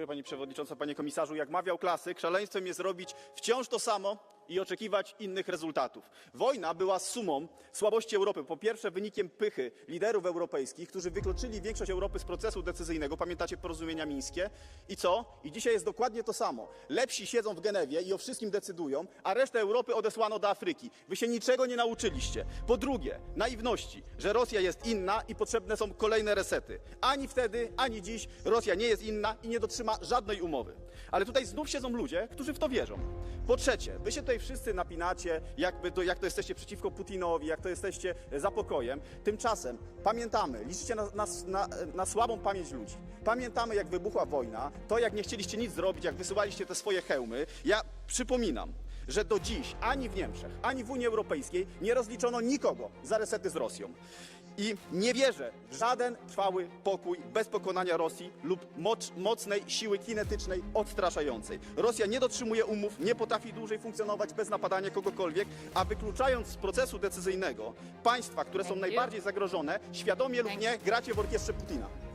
Dziękuję pani przewodnicząca, panie komisarzu. Jak mawiał klasyk, szaleństwem jest robić wciąż to samo i oczekiwać innych rezultatów. Wojna była sumą słabości Europy. Po pierwsze wynikiem pychy liderów europejskich, którzy wykluczyli większość Europy z procesu decyzyjnego. Pamiętacie porozumienia mińskie? I co? I dzisiaj jest dokładnie to samo. Lepsi siedzą w Genewie i o wszystkim decydują, a resztę Europy odesłano do Afryki. Wy się niczego nie nauczyliście. Po drugie, naiwności, że Rosja jest inna i potrzebne są kolejne resety. Ani wtedy, ani dziś Rosja nie jest inna i nie dotrzyma żadnej umowy. Ale tutaj znów siedzą ludzie, którzy w to wierzą. Po trzecie, wy się tutaj wszyscy napinacie, jakby to, jak to jesteście przeciwko Putinowi, jak to jesteście za pokojem. Tymczasem pamiętamy, liczycie na, na, na, na słabą pamięć ludzi. Pamiętamy, jak wybuchła wojna, to jak nie chcieliście nic zrobić, jak wysyłaliście te swoje hełmy. Ja przypominam, że do dziś ani w Niemczech, ani w Unii Europejskiej nie rozliczono nikogo za resety z Rosją. I nie wierzę w żaden trwały pokój bez pokonania Rosji lub moc, mocnej siły kinetycznej odstraszającej. Rosja nie dotrzymuje umów, nie potrafi dłużej funkcjonować bez napadania kogokolwiek, a wykluczając z procesu decyzyjnego państwa, które są najbardziej zagrożone, świadomie lub nie, gracie w orkiestrze Putina.